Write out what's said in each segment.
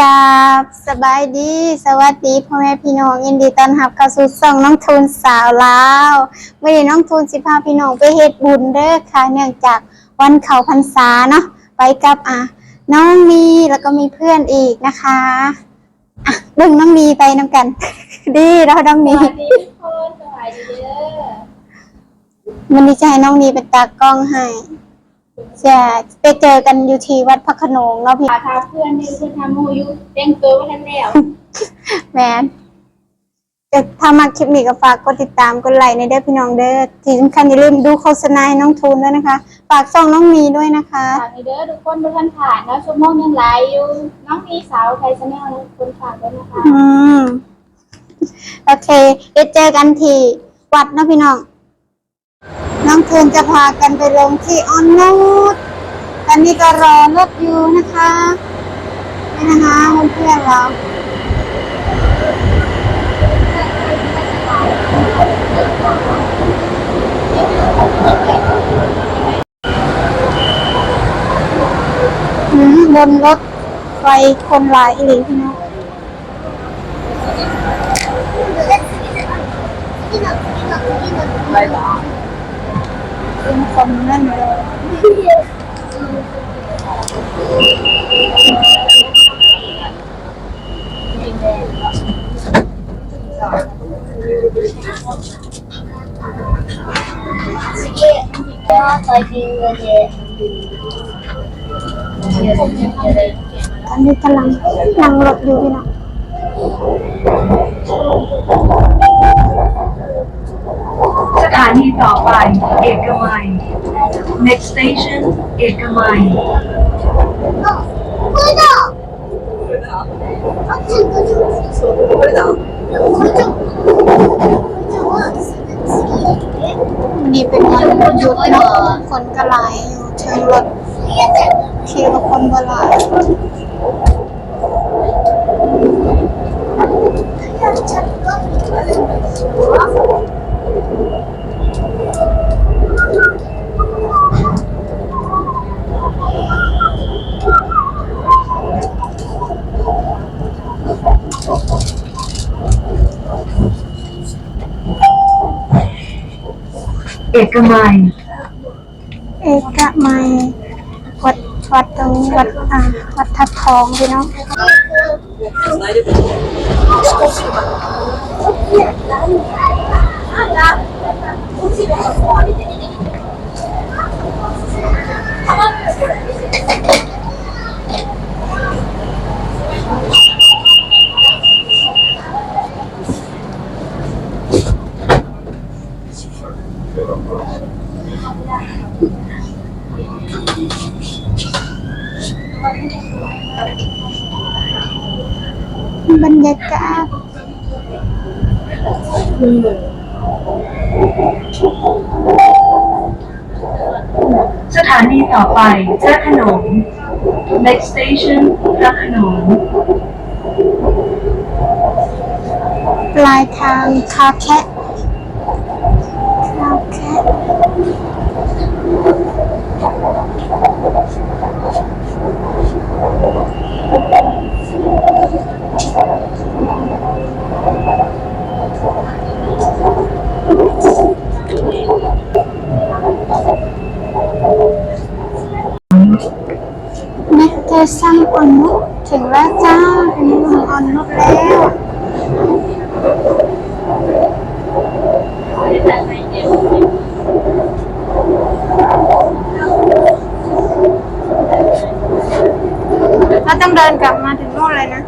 กราบสบายดี สวัสดีพ่อแม่พี่น้องยินดีต้อนรับเข้าสู่ช่องน้องทูนสาวลาววันนี้น้องทูนสิพาพี่น้องไปเฮ็ดบุญเด้อค่ะ เนื่องจากวันเขาพรรษาเนาะไปกับอะน้องมีแล้วก็มีเพื่อนอีกนะคะอะเบิ่งน้องมีไปนำกัน ดีแล้วน้องมีสวัสดีทุกคนสวัสดีเด้อวันนี้จะให้น้องมีเป็นตากล้องให้ จะไปเจอกันอยู่ที่วัดพระโขนงเนาะพี่ พาพาเพื่อนนี่เพื่อนทำโมยุเต้นตัวไว้ทันแล้ว แมนแต่ถ้ามาคลิปนี้ก็ฝากกดติดตามกดไลค์ในเด้อพี่น้องเด้อที่สำคัญอย่าลืมดูโฆษณาให้น้องทูนด้วยนะคะ ฝากช่องน้องมีด้วยนะคะ ฝากนี่เด้อทุกคนทุกท่านผ่านแล้วชั่วโมงยังไหลอยู่ น้องมีสาวไทยชาแนลนะคนฝากด้วยนะคะ อืม โอเค เดี๋ยวเจอกันที่วัดเนาะพี่น้อง น้องทูนจะพากันไปลงที่ออนนูดตอนนี้ก็รอรถอยู่นะคะนี่นะคะเพื่อนๆเราอืมบนรถไฟคนหลายอีหลีพี่น้อง เป็นคนนั่นเลยตอนนี้กำลังนั่งรถอยู่พี่น้องสถา นีต่อไป เอกมัย next station เอกมัยวันนี้เป็นวันหยุดเนาะคนก็หลายอยู่เชิงรถขี่กับคนก็หลาย เอกมัย เอกมัยวัดวัดตรงวัดอ่าวัดทับทองพี่น้อง บรรยากาศ สถา นีต่อไปพระขนง next station พระขนง ปลายทางคาแคะคาแคะ เนเธอสร้างอ่อนนุชถึงแล้วจ้าเป็นเมืองอ่อนนุชแล้วเราต้องเดินกลับมาถึงโน่นเลยนะ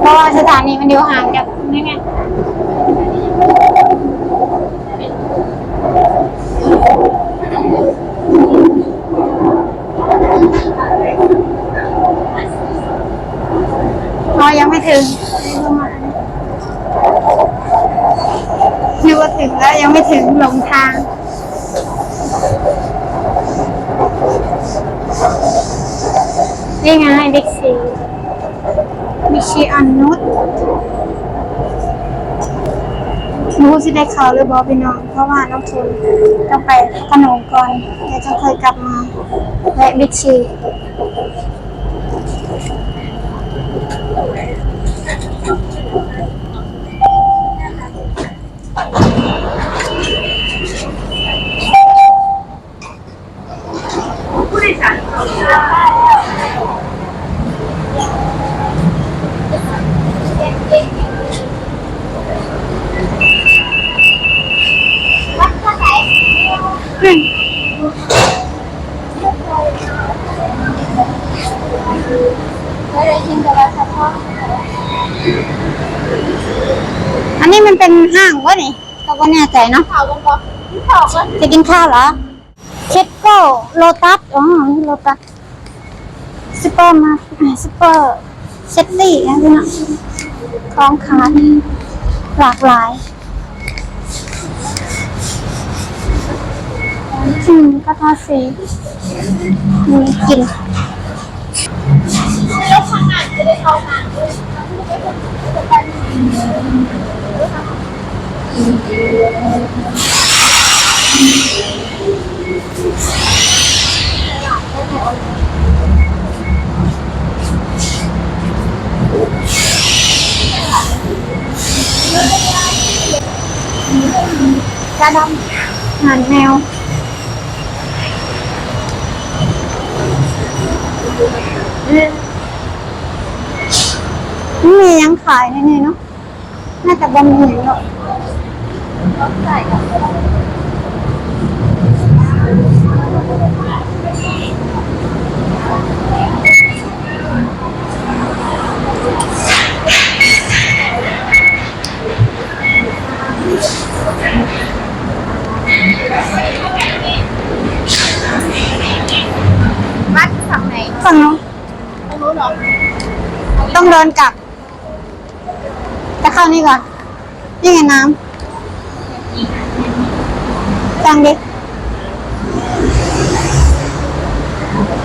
เพราะว่าสถานีมันอยู่ห่างจากนี่ไง เรายังไม่ ถึงนึกว่าถึงแล้วยังไม่ถึงหลงทาง นี่ไงบิ๊กซีบิ๊กซีอันนุชรู้สิได้ข่าวหรือบอพี่น้องเพราะว่าน้องทุนต้องไปขนมก่อนเดี๋ยวจะเคยกลับมาและบิ๊กซี อันนี้มันเป็นห้างวะนี่เราก็แน่ใจเนาะข่าวกันก่อนข่าวกันจะกินข้าวเหรอเคทโก้โลตัสอ๋อนี่โลตัสซูเปอร์มาซูเปอร์เซตตี้อะไรเนาะงของขายหลากหลายอืมกระทะสีนี่กิน ข้างหน้ มวไม่มียังขายในนี้เนาะ น่าจะบะหมี่เนาะมัดฝั่งไหนฝั่งนู้นตรงนู้นเหรอ ต้องเดินกลับจะ เข้านี่ก่อน นี่ไงน้ำจังดิ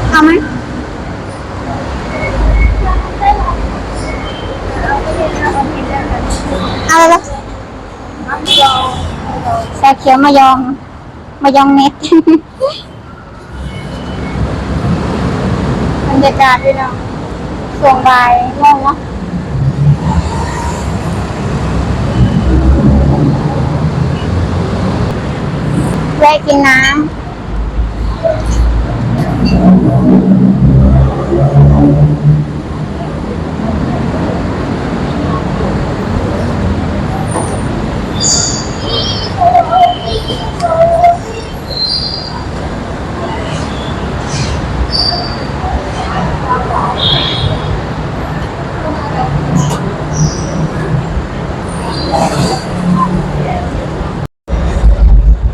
เอาไหมเอาเลยละแซ่เขียวมายอง มายองเน็ตบรรยากาศด้วยเนาะช่วงบ่ายโมงเนาะ ได้กินน้ำ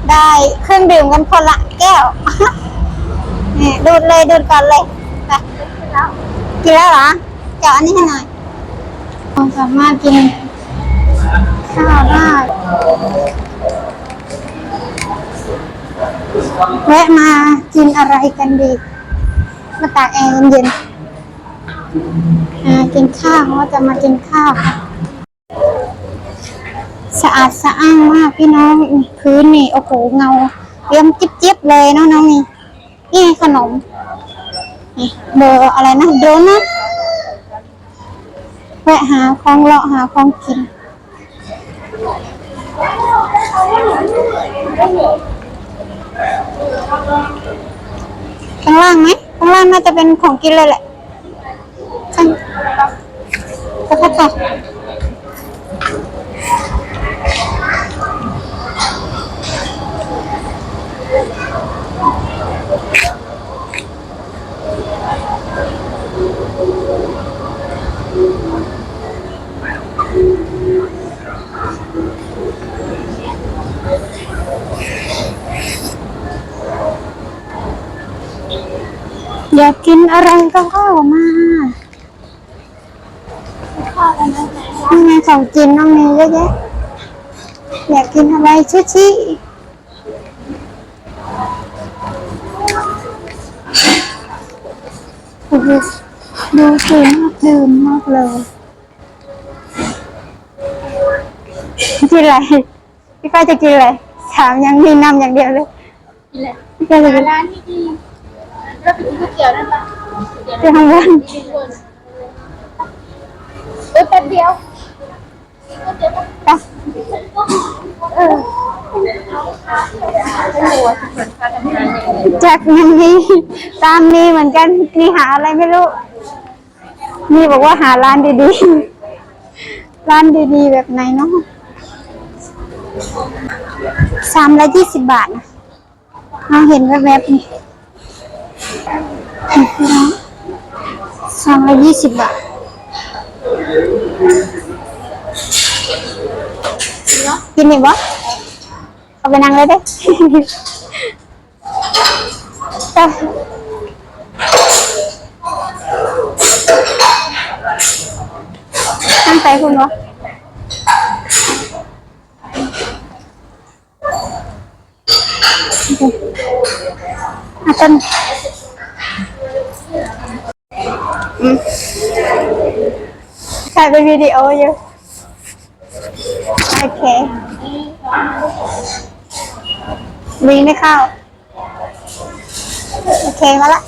ได้เค รื่องดื่มกันคนละแก้วนี่ดูดเลยดูดก่อนเลยไปกินแล้วเหรอเจาะอันนี้ให้หน่อยเราสามารถกินข้าวได้แวะมากินอะไรกันดี มาตากแอร์เย็นๆกินข้าวว่าจะมากินข้าวค่ะสะอาดสะอ้างมากพี่น้องพื้นนี่โอ้โหเงา เยี่ยมจิ๊บๆเลยเนาะน้องนี่นี่ขนม นี่เบอร์อะไรนะโดนัทแวะหาของเลาะหาของกิน ข้างล่างไหมข้างล่างน่าจะเป็นของกินเลยแหละข้างก็ค่ะ อยากกินอะไรก็เข้ามาข้าวกันนะนี่ไงของกินน้องมีเยอะแยะอยากกินอะไรชิชิโอ้โหดูสวยมากดื่มมากเลยกินอะไรพี่ป้าจะกินอะไรถามยังมีน้ำอย่างเดียวเลยกินเลยพี่ป้าจะกินร้านที่ดี แล้วไปกินก๋วยเตี๋ยวนั่นปะเดี๋ยวที่ข้างบนกินคนเออแป๊บเดียวก๋วยเตี๋ยวไปเออไม่รู้ว่าเหมือนกันทำงานยังไงจากยังมีตามมีเหมือนกันมีหาอะไรไม่รู้ มีบอกว่าหาร้านดีๆ ร้านดีๆ แบบไหนเนาะสามร้อยยี่สิบบาทนะเราเห็นแวบๆนี่ นี่พี่น้องสามร้อยยี่สิบบาทกินนี่บ่เอาไปนั่งเลยเด้ตั้งใจคุณวะอาจารย์ ถ่ายเป็นวิดีโออยู่ โอเคลิงไม่เข้า โอเคมาละ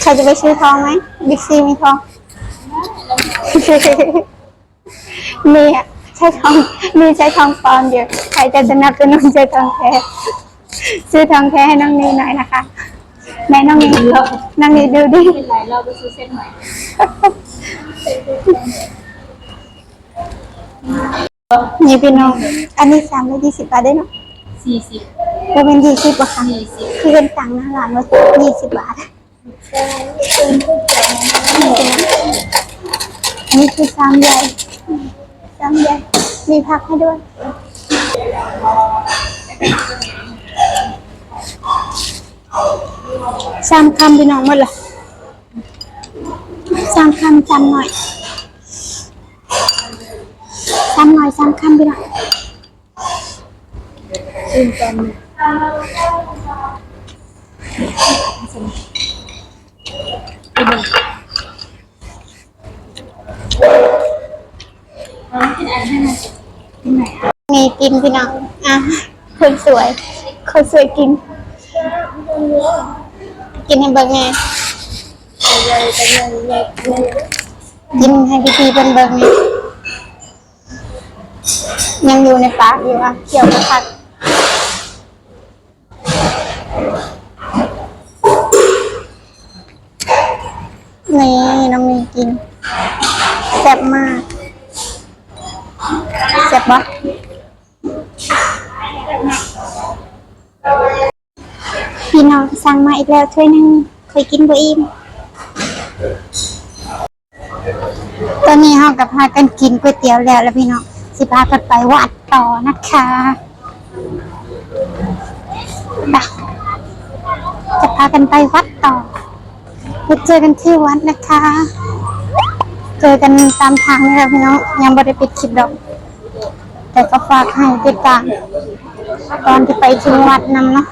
ใครจะไปซื้อทองไหมบิ๊กซีมีทอง มีอะใช้ทอง มีใช้ทองปลอมอยู่ใครจะสนับสนุนใช้ทองแท้ ซื้อทองแท้ให้น้องนีหน่อยนะคะไหนน้องนีน้องนีดูดิเป็นไรเราไปซื้อเส้นใหม่นี่พี่น้อง อันนี้สามร้อยยี่สิบบาทได้เนาะสี่สิบว่าเป็นยี่สิบอะค่ะสี่สิบคือเป็นตังค์หน้าร้านว่ายี่สิบบาทอันนี้คือชามใหญ่ชามใหญ่มีผักให้ด้วย ชามคำพี่น้องหมดเลยชามคำชามหน่อยชามหน่อยชามคำพี่น้องเรากินอันให้มันที่ไหนอะมีกินพี่น้องอะคนสวย คนสวยกิน กินให้เบิ่งแน่กินให้พี่พีเบิ่งเบิ่งแน่ยังอยู่ในปากอยู่อะเกี่ยวกับผักนี่น้องมีกินแซ่บมากแซ่บปะพี่น้อง สั่งมาอีกแล้วถ้วยหนึงเคยกินบ่อิ่มตอนนี้เรากับพากันกินก๋วยเตี๋ยวแล้วแล้วพี่น้องสิพากันไปวัดต่อนะคะไปจะพากันไปวัดต่อไปเจอกันที่วัดนะคะ เจอกันตามทางนี่แหละพี่น้องยังบ่ได้ปิดคลิปดอก แต่ก็ฝากให้ติดตามตอนที่ไปถึงวัดนำเนาะ